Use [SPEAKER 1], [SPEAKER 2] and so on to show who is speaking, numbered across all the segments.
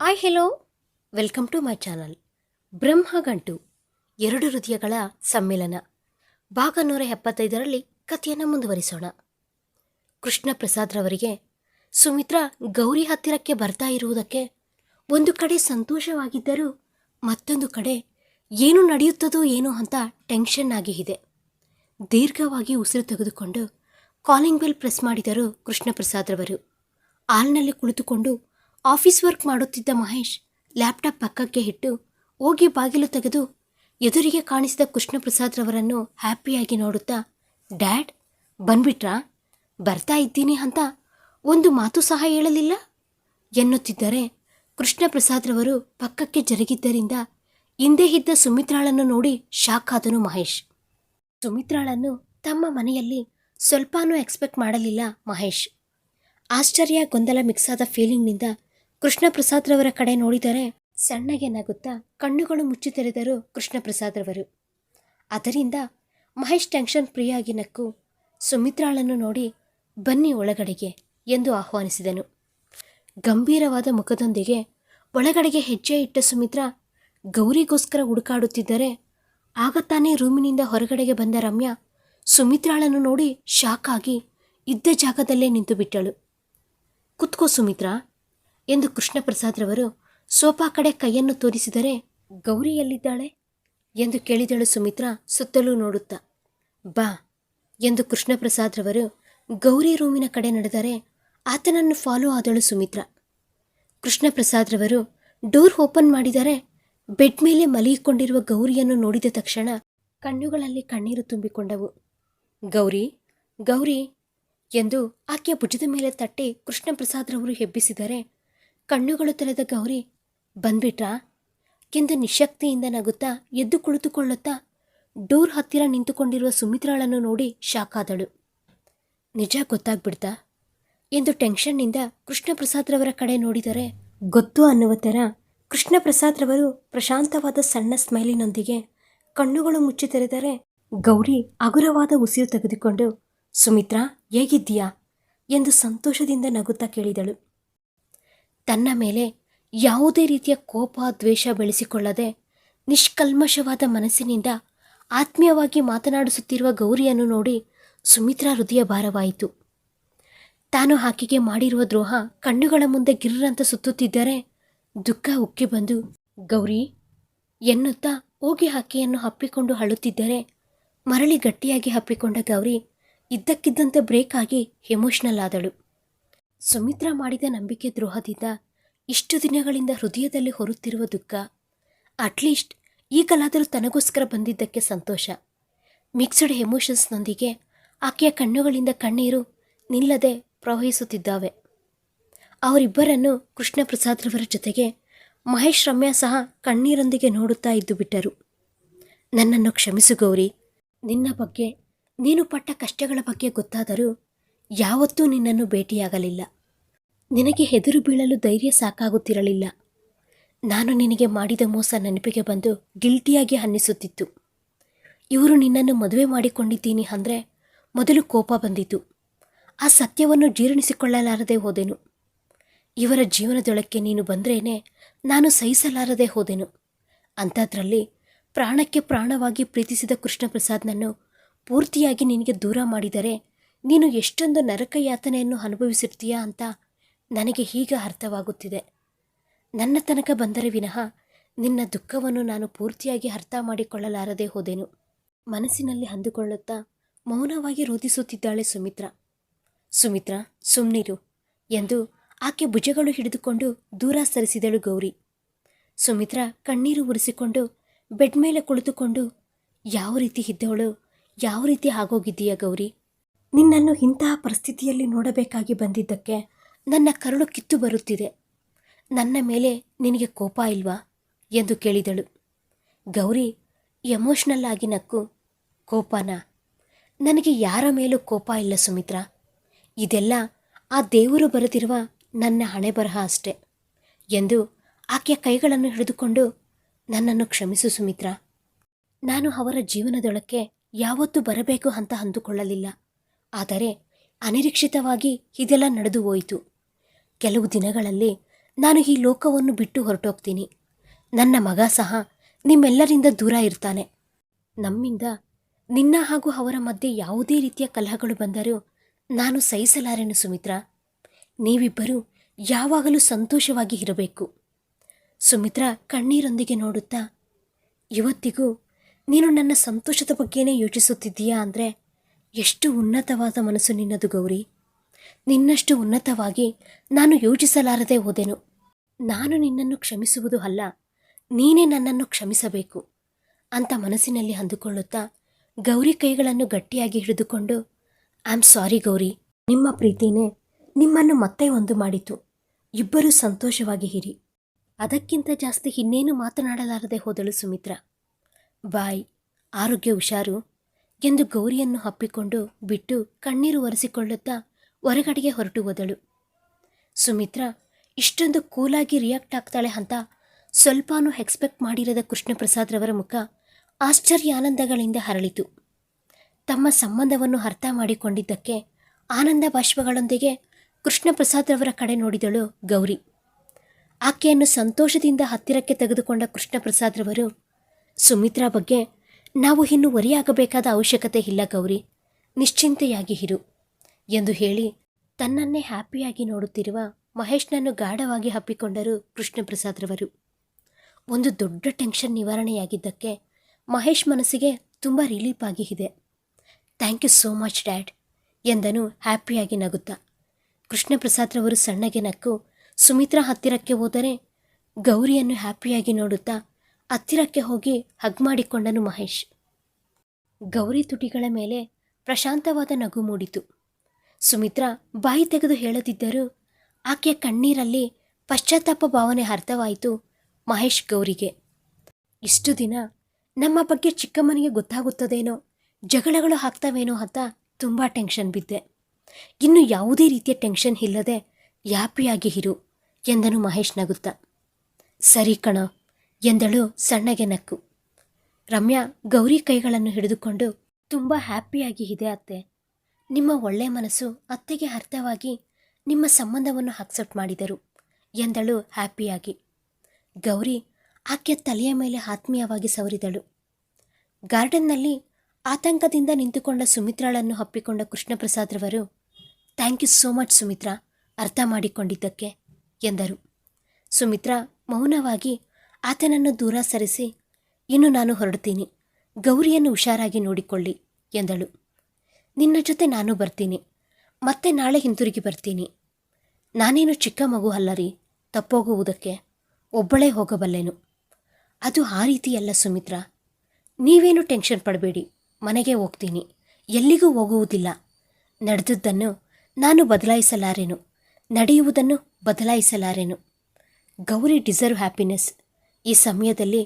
[SPEAKER 1] Hi hello welcome to my channel Brahmagantu ಎರಡು ಹೃದಯಗಳ ಸಮ್ಮೇಳನ ಭಾಗ ನೂರ ಎಪ್ಪತ್ತೈದರಲ್ಲಿ ಕಥೆಯನ್ನು ಮುಂದುವರಿಸೋಣ. ಕೃಷ್ಣ ಪ್ರಸಾದ್ರವರಿಗೆ ಸುಮಿತ್ರಾ ಗೌರಿ ಹತ್ತಿರಕ್ಕೆ ಬರ್ತಾ ಇರುವುದಕ್ಕೆ ಒಂದು ಕಡೆ ಸಂತೋಷವಾಗಿದ್ದರೂ ಮತ್ತೊಂದು ಕಡೆ ಏನು ನಡೆಯುತ್ತದೋ ಏನೋ ಅಂತ ಟೆನ್ಷನ್ ಆಗಿ ಇದೆ. ದೀರ್ಘವಾಗಿ ಉಸಿರು ತೆಗೆದುಕೊಂಡು ಕಾಲಿಂಗ್ ಬೆಲ್ ಪ್ರೆಸ್ ಮಾಡಿದರು ಕೃಷ್ಣ ಪ್ರಸಾದ್ರವರು ಹಾಲ್ನಲ್ಲಿ ಕುಳಿತುಕೊಂಡು ಆಫೀಸ್ ವರ್ಕ್ ಮಾಡುತ್ತಿದ್ದ ಮಹೇಶ್ ಲ್ಯಾಪ್ಟಾಪ್ ಪಕ್ಕಕ್ಕೆ ಇಟ್ಟು ಹೋಗಿ ಬಾಗಿಲು ತೆಗೆದು ಎದುರಿಗೆ ಕಾಣಿಸಿದ ಕೃಷ್ಣಪ್ರಸಾದ್ ರವರನ್ನು ಹ್ಯಾಪಿಯಾಗಿ ನೋಡುತ್ತಾ, ಡ್ಯಾಡ್, ಬಂದ್ಬಿಟ್ರಾ? ಬರ್ತಾ ಇದ್ದೀನಿ ಅಂತ ಒಂದು ಮಾತು ಸಹ ಹೇಳಲಿಲ್ಲ? ಎನ್ನುತ್ತಿದ್ದರೆ ಕೃಷ್ಣಪ್ರಸಾದ್ರವರು ಪಕ್ಕಕ್ಕೆ ಜರುಗಿದ್ದರಿಂದ ಹಿಂದೆ ಇದ್ದ ಸುಮಿತ್ರಾಳನ್ನು ನೋಡಿ ಶಾಕ್ ಆದನು ಮಹೇಶ್. ಸುಮಿತ್ರಾಳನ್ನು ತಮ್ಮ ಮನೆಯಲ್ಲಿ ಸ್ವಲ್ಪನೂ ಎಕ್ಸ್ಪೆಕ್ಟ್ ಮಾಡಲಿಲ್ಲ ಮಹೇಶ್. ಆಶ್ಚರ್ಯ ಗೊಂದಲ ಮಿಕ್ಸ್ ಆದ ಫೀಲಿಂಗ್ನಿಂದ ಕೃಷ್ಣ ಪ್ರಸಾದ್ರವರ ಕಡೆ ನೋಡಿದರೆ ಸಣ್ಣಗೆ ನಗುತ್ತಾ ಕಣ್ಣುಗಳು ಮುಚ್ಚಿ ತೆರೆದರು ಕೃಷ್ಣ ಪ್ರಸಾದ್ರವರು ಅದರಿಂದ ಮಹೇಶ್ ಟೆನ್ಷನ್ ಪ್ರಿಯಾಗಿ ನಕ್ಕು ಸುಮಿತ್ರಾಳನ್ನು ನೋಡಿ ಬನ್ನಿ ಒಳಗಡೆಗೆ ಎಂದು ಆಹ್ವಾನಿಸಿದನು. ಗಂಭೀರವಾದ ಮುಖದೊಂದಿಗೆ ಒಳಗಡೆಗೆ ಹೆಜ್ಜೆ ಇಟ್ಟ ಸುಮಿತ್ರಾ ಗೌರಿಗೋಸ್ಕರ ಹುಡುಕಾಡುತ್ತಿದ್ದರೆ ಆಗ ತಾನೇ ರೂಮಿನಿಂದ ಹೊರಗಡೆಗೆ ಬಂದ ರಮ್ಯಾ ಸುಮಿತ್ರಾಳನ್ನು ನೋಡಿ ಶಾಕ್ ಆಗಿ ಇದ್ದ ಜಾಗದಲ್ಲೇ ನಿಂತು ಬಿಟ್ಟಳು ಕುತ್ಕೋ ಸುಮಿತ್ರಾ ಎಂದು ಕೃಷ್ಣಪ್ರಸಾದ್ರವರು ಸೋಫಾ ಕಡೆ ಕೈಯನ್ನು ತೋರಿಸಿದರೆ ಗೌರಿ ಎಲ್ಲಿದ್ದಾಳೆ ಎಂದು ಕೇಳಿದಳು ಸುಮಿತ್ರಾ ಸುತ್ತಲೂ ನೋಡುತ್ತಾ. ಬಾ ಎಂದು ಕೃಷ್ಣಪ್ರಸಾದ್ರವರು ಗೌರಿ ರೂಮಿನ ಕಡೆ ನಡೆದರೆ ಆತನನ್ನು ಫಾಲೋ ಆದಳು ಸುಮಿತ್ರ. ಕೃಷ್ಣಪ್ರಸಾದ್ರವರು ಡೋರ್ ಓಪನ್ ಮಾಡಿದರೆ ಬೆಡ್ ಮೇಲೆ ಮಲಗಿಕೊಂಡಿರುವ ಗೌರಿಯನ್ನು ನೋಡಿದ ತಕ್ಷಣ ಕಣ್ಣುಗಳಲ್ಲಿ ಕಣ್ಣೀರು ತುಂಬಿಕೊಂಡವು. ಗೌರಿ ಗೌರಿ ಎಂದು ಆಕೆಯ ಭುಜದ ಮೇಲೆ ತಟ್ಟಿ ಕೃಷ್ಣಪ್ರಸಾದ್ರವರು ಹೆಬ್ಬಿಸಿದರೆ ಕಣ್ಣುಗಳು ತೆರೆದ ಗೌರಿ ಬಂದ್ಬಿಟ್ರಾ? ಎಂದು ನಿಶಕ್ತಿಯಿಂದ ನಗುತ್ತಾ ಎದ್ದು ಕುಳಿತುಕೊಳ್ಳುತ್ತಾ ಡೋರ್ ಹತ್ತಿರ ನಿಂತುಕೊಂಡಿರುವ ಸುಮಿತ್ರಾಳನ್ನು ನೋಡಿ ಶಾಖಾದಳು ನಿಜ ಗೊತ್ತಾಗ್ಬಿಡ್ತಾ? ಎಂದು ಟೆನ್ಷನ್ನಿಂದ ಕೃಷ್ಣಪ್ರಸಾದ್ರವರ ಕಡೆ ನೋಡಿದರೆ ಗೊತ್ತು ಅನ್ನುವ ಥರ ಕೃಷ್ಣಪ್ರಸಾದ್ರವರು ಪ್ರಶಾಂತವಾದ ಸಣ್ಣ ಸ್ಮೈಲಿನೊಂದಿಗೆ ಕಣ್ಣುಗಳು ಮುಚ್ಚಿ ತೆರೆದರೆ ಗೌರಿ ಹಗುರವಾದ ಉಸಿರು ತೆಗೆದುಕೊಂಡು, ಸುಮಿತ್ರಾ, ಹೇಗಿದ್ದೀಯಾ? ಎಂದು ಸಂತೋಷದಿಂದ ನಗುತ್ತಾ ಕೇಳಿದಳು. ತನ್ನ ಮೇಲೆ ಯಾವುದೇ ರೀತಿಯ ಕೋಪ, ದ್ವೇಷ ಬೆಳೆಸಿಕೊಳ್ಳದೆ ನಿಷ್ಕಲ್ಮಶವಾದ ಮನಸ್ಸಿನಿಂದ ಆತ್ಮೀಯವಾಗಿ ಮಾತನಾಡಿಸುತ್ತಿರುವ ಗೌರಿಯನ್ನು ನೋಡಿ ಸುಮಿತ್ರಾ ಹೃದಯ ಭಾರವಾಯಿತು. ತಾನು ಆಕೆಗೆ ಮಾಡಿರುವ ದ್ರೋಹ ಕಣ್ಣುಗಳ ಮುಂದೆ ಗಿರ್ರಂತ ಸುತ್ತುತ್ತಿದ್ದರೆ ದುಃಖ ಉಕ್ಕಿ ಬಂದು, ಗೌರಿ, ಎನ್ನುತ್ತಾ ಹೋಗಿ ಆಕೆಯನ್ನು ಹಪ್ಪಿಕೊಂಡು ಅಳುತ್ತಿದ್ದರೆ ಮರಳಿ ಗಟ್ಟಿಯಾಗಿ ಹಪ್ಪಿಕೊಂಡ ಗೌರಿ ಇದ್ದಕ್ಕಿದ್ದಂತೆ ಬ್ರೇಕ್ ಆಗಿ ಎಮೋಷನಲ್ ಆದಳು. ಸುಮಿತ್ರಾ ಮಾಡಿದ ನಂಬಿಕೆ ದ್ರೋಹದಿಂದ ಇಷ್ಟು ದಿನಗಳಿಂದ ಹೃದಯದಲ್ಲಿ ಹೊರುತ್ತಿರುವ ದುಃಖ. ಅಟ್ಲೀಸ್ಟ್ ಈಗಲಾದರೂ ತನಗೋಸ್ಕರ ಬಂದಿದ್ದಕ್ಕೆ ಸಂತೋಷ. ಮಿಕ್ಸ್ಡ್ ಎಮೋಷನ್ಸ್ನೊಂದಿಗೆ ಆಕೆಯ ಕಣ್ಣುಗಳಿಂದ ಕಣ್ಣೀರು ನಿಲ್ಲದೆ ಪ್ರವಹಿಸುತ್ತಿದ್ದಾವೆ. ಅವರಿಬ್ಬರನ್ನು ಕೃಷ್ಣ ಪ್ರಸಾದ್ರವರ ಜೊತೆಗೆ ಮಹೇಶ್ ರಮ್ಯಾ ಸಹ ಕಣ್ಣೀರೊಂದಿಗೆ ನೋಡುತ್ತಾ ಇದ್ದು ಬಿಟ್ಟರು. ನನ್ನನ್ನು ಕ್ಷಮಿಸು ಗೌರಿ. ನಿನ್ನ ಬಗ್ಗೆ, ನೀನು ಪಟ್ಟ ಕಷ್ಟಗಳ ಬಗ್ಗೆ ಗೊತ್ತಾದರೂ ಯಾವತ್ತೂ ನಿನ್ನನ್ನು ಭೇಟಿಯಾಗಲಿಲ್ಲ. ನಿನಗೆ ಹೆದರು ಬೀಳಲು ಧೈರ್ಯ ಸಾಕಾಗುತ್ತಿರಲಿಲ್ಲ. ನಾನು ನಿನಗೆ ಮಾಡಿದ ಮೋಸ ನೆನಪಿಗೆ ಬಂದು ಗಿಲ್ಟಿಯಾಗಿ ಅನ್ನಿಸುತ್ತಿತ್ತು ಇವರು ನಿನ್ನನ್ನು ಮದುವೆ ಮಾಡಿಕೊಂಡಿದ್ದೀನಿ ಅಂದರೆ ಮೊದಲು ಕೋಪ ಬಂದಿತು. ಆ ಸತ್ಯವನ್ನು ಜೀರ್ಣಿಸಿಕೊಳ್ಳಲಾರದೆ ಹೋದೆನು. ಇವರ ಜೀವನದೊಳಕ್ಕೆ ನೀನು ಬಂದ್ರೇನೆ ನಾನು ಸಹಿಸಲಾರದೆ ಹೋದೆನು. ಅಂಥದ್ರಲ್ಲಿ ಪ್ರಾಣಕ್ಕೆ ಪ್ರಾಣವಾಗಿ ಪ್ರೀತಿಸಿದ ಕೃಷ್ಣಪ್ರಸಾದ್ನನ್ನು ಪೂರ್ತಿಯಾಗಿ ನಿನಗೆ ದೂರ ಮಾಡಿದರೆ ನೀನು ಎಷ್ಟೊಂದು ನರಕ ಯಾತನೆಯನ್ನು ಅನುಭವಿಸಿರ್ತೀಯಾ ಅಂತ ನನಗೆ ಈಗ ಅರ್ಥವಾಗುತ್ತಿದೆ. ನನ್ನ ತನಕ ಬಂದರೆ ವಿನಃ ನಿನ್ನ ದುಃಖವನ್ನು ನಾನು ಪೂರ್ತಿಯಾಗಿ ಅರ್ಥ ಮಾಡಿಕೊಳ್ಳಲಾರದೆ ಹೋದೆನು. ಮನಸ್ಸಿನಲ್ಲಿ ಅಂದುಕೊಳ್ಳುತ್ತಾ ಮೌನವಾಗಿ ರೋಧಿಸುತ್ತಿದ್ದಾಳೆ ಸುಮಿತ್ರ. ಸುಮಿತ್ರ, ಸುಮ್ನಿರು ಎಂದು ಆಕೆ ಭುಜಗಳು ಹಿಡಿದುಕೊಂಡು ದೂರ ಸರಿಸಿದಳು ಗೌರಿ. ಸುಮಿತ್ರ ಕಣ್ಣೀರು ಉರಿಸಿಕೊಂಡು ಬೆಡ್ ಮೇಲೆ ಕುಳಿತುಕೊಂಡು, ಯಾವ ರೀತಿ ಇದ್ದವಳು? ಯಾವ ರೀತಿ ಆಗೋಗಿದ್ದೀಯಾ ಗೌರಿ? ನಿನ್ನನ್ನು ಇಂತಹ ಪರಿಸ್ಥಿತಿಯಲ್ಲಿ ನೋಡಬೇಕಾಗಿ ಬಂದಿದ್ದಕ್ಕೆ ನನ್ನ ಕರುಳು ಕಿತ್ತು ಬರುತ್ತಿದೆ. ನನ್ನ ಮೇಲೆ ನಿನಗೆ ಕೋಪ ಇಲ್ವಾ? ಎಂದು ಕೇಳಿದಳು. ಗೌರಿ, ಎಮೋಷ್ನಲ್ ಆಗಿ ನಕ್ಕು. ಕೋಪನ? ನನಗೆ ಯಾರ ಮೇಲೂ ಕೋಪ ಇಲ್ಲ ಸುಮಿತ್ರ. ಇದೆಲ್ಲ ಆ ದೇವರು ಬರೆದಿರುವ ನನ್ನ ಹಣೆ ಬರಹ ಅಷ್ಟೆ ಎಂದು ಆಕೆಯ ಕೈಗಳನ್ನು ಹಿಡಿದುಕೊಂಡು, ನನ್ನನ್ನು ಕ್ಷಮಿಸು ಸುಮಿತ್ರ. ನಾನು ಅವರ ಜೀವನದೊಳಕ್ಕೆ ಯಾವತ್ತೂ ಬರಬೇಕು ಅಂತ ಅಂದುಕೊಳ್ಳಲಿಲ್ಲ. ಆದರೆ ಅನಿರೀಕ್ಷಿತವಾಗಿ ಇದೆಲ್ಲ ನಡೆದು ಹೋಯಿತು. ಕೆಲವು ದಿನಗಳಲ್ಲಿ ನಾನು ಈ ಲೋಕವನ್ನು ಬಿಟ್ಟು ಹೊರಟೋಗ್ತೀನಿ. ನನ್ನ ಮಗ ಸಹ ನಿಮ್ಮೆಲ್ಲರಿಂದ ದೂರ ಇರ್ತಾನೆ. ನಮ್ಮಿಂದ ನಿನ್ನ ಹಾಗೂ ಅವರ ಮಧ್ಯೆ ಯಾವುದೇ ರೀತಿಯ ಕಲಹಗಳು ಬಂದರೂ ನಾನು ಸಹಿಸಲಾರೆನು ಸುಮಿತ್ರ. ನೀವಿಬ್ಬರೂ ಯಾವಾಗಲೂ ಸಂತೋಷವಾಗಿ ಇರಬೇಕು. ಸುಮಿತ್ರ ಕಣ್ಣೀರೊಂದಿಗೆ ನೋಡುತ್ತಾ, ಇವತ್ತಿಗೂ ನೀನು ನನ್ನ ಸಂತೋಷದ ಬಗ್ಗೆನೇ ಯೋಚಿಸುತ್ತಿದ್ದೀಯಾ ಅಂದರೆ ಎಷ್ಟು ಉನ್ನತವಾದ ಮನಸ್ಸು ನಿನ್ನದು ಗೌರಿ. ನಿನ್ನಷ್ಟು ಉನ್ನತವಾಗಿ ನಾನು ಯೋಚಿಸಲಾರದೆ ಹೋದೆನು. ನಾನು ನಿನ್ನನ್ನು ಕ್ಷಮಿಸುವುದು ಅಲ್ಲ, ನೀನೇ ನನ್ನನ್ನು ಕ್ಷಮಿಸಬೇಕು ಅಂತ ಮನಸ್ಸಿನಲ್ಲಿ ಅಂದುಕೊಳ್ಳುತ್ತಾ ಗೌರಿ ಕೈಗಳನ್ನು ಗಟ್ಟಿಯಾಗಿ ಹಿಡಿದುಕೊಂಡು ಐ ಆಮ್ ಸಾರಿ ಗೌರಿ, ನಿಮ್ಮ ಪ್ರೀತಿನೇ ನಿಮ್ಮನ್ನು ಮತ್ತೆ ಒಂದು ಮಾಡಿತು. ಇಬ್ಬರೂ ಸಂತೋಷವಾಗಿ ಹಿರಿ ಅದಕ್ಕಿಂತ ಜಾಸ್ತಿ ಇನ್ನೇನು ಮಾತನಾಡಲಾರದೆ ಹೋದಳು ಸುಮಿತ್ರಾ. ಬಾಯ್. ಆರೋಗ್ಯ ಹುಷಾರು. ಎಂದು ಗೌರಿಯನ್ನು ಹಪ್ಪಿಕೊಂಡು ಬಿಟ್ಟು ಕಣ್ಣೀರು ಒರೆಸಿಕೊಳ್ಳುತ್ತಾ ಹೊರಗಡೆಗೆ ಹೊರಟು ಹೋದಳು. ಸುಮಿತ್ರ, ಇಷ್ಟೊಂದು ಕೂಲಾಗಿ ರಿಯಾಕ್ಟ್ ಆಗ್ತಾಳೆ ಅಂತ ಸ್ವಲ್ಪನೂ ಎಕ್ಸ್ಪೆಕ್ಟ್ ಮಾಡಿರದ ಕೃಷ್ಣಪ್ರಸಾದ್ರವರ ಮುಖ ಆಶ್ಚರ್ಯ ಆನಂದಗಳಿಂದ ಹರಳಿತು. ತಮ್ಮ ಸಂಬಂಧವನ್ನು ಅರ್ಥ ಮಾಡಿಕೊಂಡಿದ್ದಕ್ಕೆ ಆನಂದ ಬಾಷ್ಪಗಳೊಂದಿಗೆ ಕೃಷ್ಣಪ್ರಸಾದ್ರವರ ಕಡೆ ನೋಡಿದಳು ಗೌರಿ. ಆಕೆಯನ್ನು ಸಂತೋಷದಿಂದ ಹತ್ತಿರಕ್ಕೆ ತೆಗೆದುಕೊಂಡ ಕೃಷ್ಣಪ್ರಸಾದ್ರವರು ಸುಮಿತ್ರಾ ಬಗ್ಗೆ ನಾವು ಇನ್ನು ವರಿಯಾಗಬೇಕಾದ ಅವಶ್ಯಕತೆ ಇಲ್ಲ ಗೌರಿ. ನಿಶ್ಚಿಂತೆಯಾಗಿ ಇರು. ಎಂದು ಹೇಳಿ ತನ್ನನ್ನೇ ಹ್ಯಾಪಿಯಾಗಿ ನೋಡುತ್ತಿರುವ ಮಹೇಶ್ನನ್ನು ಗಾಢವಾಗಿ ಹಪ್ಪಿಕೊಂಡರು ಕೃಷ್ಣಪ್ರಸಾದ್ರವರು ಒಂದು ದೊಡ್ಡ ಟೆನ್ಷನ್ ನಿವಾರಣೆಯಾಗಿದ್ದಕ್ಕೆ ಮಹೇಶ್ ಮನಸ್ಸಿಗೆ ತುಂಬ ರಿಲೀಫ್ ಆಗಿ ಇದೆ. Thank you so much dad ಎಂದನು ಹ್ಯಾಪಿಯಾಗಿ ನಗುತ್ತಾ. ಕೃಷ್ಣಪ್ರಸಾದ್ರವರು ಸಣ್ಣಗೆ ನಕ್ಕು ಸುಮಿತ್ರಾ ಹತ್ತಿರಕ್ಕೆ ಹೋದರೆ ಗೌರಿಯನ್ನು ಹ್ಯಾಪಿಯಾಗಿ ನೋಡುತ್ತಾ ಹತ್ತಿರಕ್ಕೆ ಹೋಗಿ ಹಗ್ ಮಾಡಿಕೊಂಡನು ಮಹೇಶ್. ಗೌರಿ ತುಟಿಗಳ ಮೇಲೆ ಪ್ರಶಾಂತವಾದ ನಗು ಮೂಡಿತು. ಸುಮಿತ್ರ ಬಾಯಿ ತೆಗೆದು ಹೇಳದಿದ್ದರೂ ಆಕೆಯ ಕಣ್ಣೀರಲ್ಲಿ ಪಶ್ಚಾತ್ತಾಪ ಭಾವನೆ ಅರ್ಥವಾಯಿತು ಮಹೇಶ್ ಗೌರಿಗೆ. ಇಷ್ಟು ದಿನ ನಮ್ಮ ಬಗ್ಗೆ ಚಿಕ್ಕಮ್ಮನಿಗೆ ಗೊತ್ತಾಗುತ್ತದೇನೋ, ಜಗಳಗಳು ಆಗ್ತಾವೇನೋ ಅಂತ ತುಂಬ ಟೆನ್ಷನ್ ಬಿದ್ದೆ. ಇನ್ನು ಯಾವುದೇ ರೀತಿಯ ಟೆನ್ಷನ್ ಇಲ್ಲದೆ ಯಾಪಿಯಾಗಿ ಇರು ಎಂದನು ಮಹೇಶ್ ನಗುತ್ತಾ. ಸರಿ ಕಣ ಎಂದಳು ಸಣ್ಣಗೆ ನಕ್ಕು. ರಮ್ಯಾ ಗೌರಿ ಕೈಗಳನ್ನು ಹಿಡಿದುಕೊಂಡು, ತುಂಬ ಹ್ಯಾಪಿಯಾಗಿ ಇದೆ ಅತ್ತೆ. ನಿಮ್ಮ ಒಳ್ಳೆಯ ಮನಸ್ಸು ಅತ್ತೆಗೆ ಅರ್ಥವಾಗಿ ನಿಮ್ಮ ಸಂಬಂಧವನ್ನು ಅಕ್ಸೆಪ್ಟ್ ಮಾಡಿದರು, ಎಂದಳು ಹ್ಯಾಪಿಯಾಗಿ. ಗೌರಿ ಆಕೆಯ ತಲೆಯ ಮೇಲೆ ಆತ್ಮೀಯವಾಗಿ ಸವರಿದಳು. ಗಾರ್ಡನ್ನಲ್ಲಿ ಆತಂಕದಿಂದ ನಿಂತುಕೊಂಡ ಸುಮಿತ್ರಾಳನ್ನು ಹಪ್ಪಿಕೊಂಡ ಕೃಷ್ಣಪ್ರಸಾದ್ರವರು thank you so much Sumitra, ಅರ್ಥ ಮಾಡಿಕೊಂಡಿದ್ದಕ್ಕೆ, ಎಂದರು. ಸುಮಿತ್ರಾ ಮೌನವಾಗಿ ಆತನನ್ನು ದೂರ ಸರಿಸಿ, ಇನ್ನು ನಾನು ಹೊರಡ್ತೀನಿ, ಗೌರಿಯನ್ನು ಹುಷಾರಾಗಿ ನೋಡಿಕೊಳ್ಳಿ ಎಂದಳು. ನಿನ್ನ ಜೊತೆ ನಾನು ಬರ್ತೀನಿ, ಮತ್ತೆ ನಾಳೆ ಹಿಂತಿರುಗಿ ಬರ್ತೀನಿ. ನಾನೇನು ಚಿಕ್ಕ ಮಗು ಅಲ್ಲರಿ, ತಪ್ಪೋಗುವುದಕ್ಕೆ ಒಬ್ಬಳೇ ಹೋಗಬಲ್ಲೆನು. ಅದು ಆ ರೀತಿಯಲ್ಲ ಸುಮಿತ್ರ, ನೀವೇನು ಟೆನ್ಷನ್ ಪಡಬೇಡಿ, ಮನೆಗೆ ಹೋಗ್ತೀನಿ, ಎಲ್ಲಿಗೂ ಹೋಗುವುದಿಲ್ಲ. ನಡೆದದ್ದನ್ನು ನಾನು ಬದಲಾಯಿಸಲಾರೆನು, ನಡೆಯುವುದನ್ನು ಬದಲಾಯಿಸಲಾರೆನು. ಗೌರಿ ಡಿಸರ್ವ್ ಹ್ಯಾಪಿನೆಸ್ ಈ ಸಮಯದಲ್ಲಿ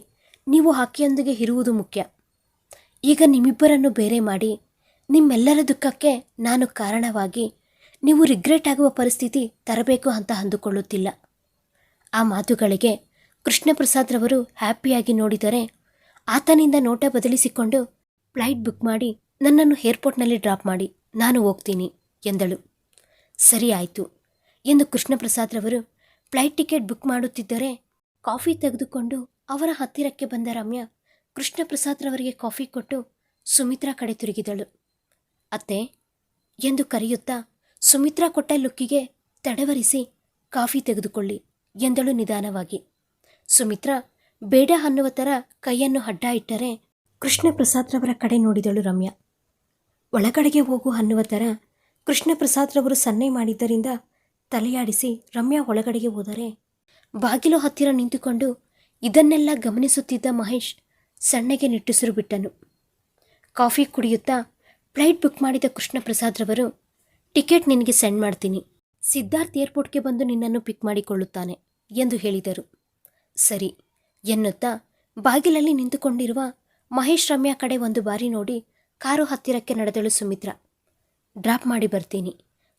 [SPEAKER 1] ನೀವು ಆಕೆಯೊಂದಿಗೆ ಇರುವುದು ಮುಖ್ಯ. ಈಗ ನಿಮ್ಮಿಬ್ಬರನ್ನು ಬೇರೆ ಮಾಡಿ ನಿಮ್ಮೆಲ್ಲರ ದುಃಖಕ್ಕೆ ನಾನು ಕಾರಣವಾಗಿ ನೀವು ರಿಗ್ರೆಟ್ ಆಗುವ ಪರಿಸ್ಥಿತಿ ತರಬೇಕು ಅಂತ ಅಂದುಕೊಳ್ಳುತ್ತಿಲ್ಲ. ಆ ಮಾತುಗಳಿಗೆ ಕೃಷ್ಣಪ್ರಸಾದ್ರವರು ಹ್ಯಾಪಿಯಾಗಿ ನೋಡಿದರೆ ಆತನಿಂದ ನೋಟ ಬದಲಿಸಿಕೊಂಡು ಫ್ಲೈಟ್ ಬುಕ್ ಮಾಡಿ ನನ್ನನ್ನು ಏರ್ಪೋರ್ಟ್ನಲ್ಲಿ ಡ್ರಾಪ್ ಮಾಡಿ, ನಾನು ಹೋಗ್ತೀನಿ ಎಂದಳು. ಸರಿ ಆಯಿತು ಎಂದು ಕೃಷ್ಣಪ್ರಸಾದ್ರವರು ಫ್ಲೈಟ್ ಟಿಕೆಟ್ ಬುಕ್ ಮಾಡುತ್ತಿದ್ದರೆ ಕಾಫಿ ತೆಗೆದುಕೊಂಡು ಅವರ ಹತ್ತಿರಕ್ಕೆ ಬಂದ ರಮ್ಯಾ ಕೃಷ್ಣಪ್ರಸಾದ್ರವರಿಗೆ ಕಾಫಿ ಕೊಟ್ಟು ಸುಮಿತ್ರಾ ಕಡೆ ತಿರುಗಿದಳು. ಅತ್ತೆ, ಎಂದು ಕರೆಯುತ್ತಾ ಸುಮಿತ್ರಾ ಕೊಟ್ಟ ಲುಕ್ಕಿಗೆ ತಡವರಿಸಿ ಕಾಫಿ ತೆಗೆದುಕೊಳ್ಳಿ ಎಂದಳು ನಿಧಾನವಾಗಿ. ಸುಮಿತ್ರಾ ಬೇಡ ಅನ್ನುವ ಥರ ಕೈಯನ್ನು ಅಡ್ಡ ಇಟ್ಟರೆ ಕೃಷ್ಣಪ್ರಸಾದ್ರವರ ಕಡೆ ನೋಡಿದಳು ರಮ್ಯಾ. ಒಳಗಡೆಗೆ ಹೋಗು ಅನ್ನುವ ಥರ ಕೃಷ್ಣಪ್ರಸಾದ್ರವರು ಸನ್ನೆ ಮಾಡಿದ್ದರಿಂದ ತಲೆಯಾಡಿಸಿ ರಮ್ಯಾ ಒಳಗಡೆಗೆ ಹೋದರೆ ಬಾಗಿಲು ಹತ್ತಿರ ನಿಂತುಕೊಂಡು ಇದನ್ನೆಲ್ಲ ಗಮನಿಸುತ್ತಿದ್ದ ಮಹೇಶ್ ಸಣ್ಣಗೆ ನಿಟ್ಟುಸಿರು ಬಿಟ್ಟನು. ಕಾಫಿ ಕುಡಿಯುತ್ತಾ ಫ್ಲೈಟ್ ಬುಕ್ ಮಾಡಿದ ಕೃಷ್ಣಪ್ರಸಾದ್ರವರು ಟಿಕೆಟ್ ನಿನಗೆ ಸೆಂಡ್ ಮಾಡ್ತೀನಿ. ಸಿದ್ಧಾರ್ಥ್ ಏರ್ಪೋರ್ಟ್ಗೆ ಬಂದು ನಿನ್ನನ್ನು ಪಿಕ್ ಮಾಡಿಕೊಳ್ಳುತ್ತಾನೆ, ಎಂದು ಹೇಳಿದರು. ಸರಿ ಎನ್ನುತ್ತಾ ಬಾಗಿಲಲ್ಲಿ ನಿಂತುಕೊಂಡಿರುವ ಮಹೇಶ್ ರಮ್ಯಾ ಕಡೆ ಒಂದು ಬಾರಿ ನೋಡಿ ಕಾರು ಹತ್ತಿರಕ್ಕೆ ನಡೆದಳು ಸುಮಿತ್ರ. ಡ್ರಾಪ್ ಮಾಡಿ ಬರ್ತೀನಿ,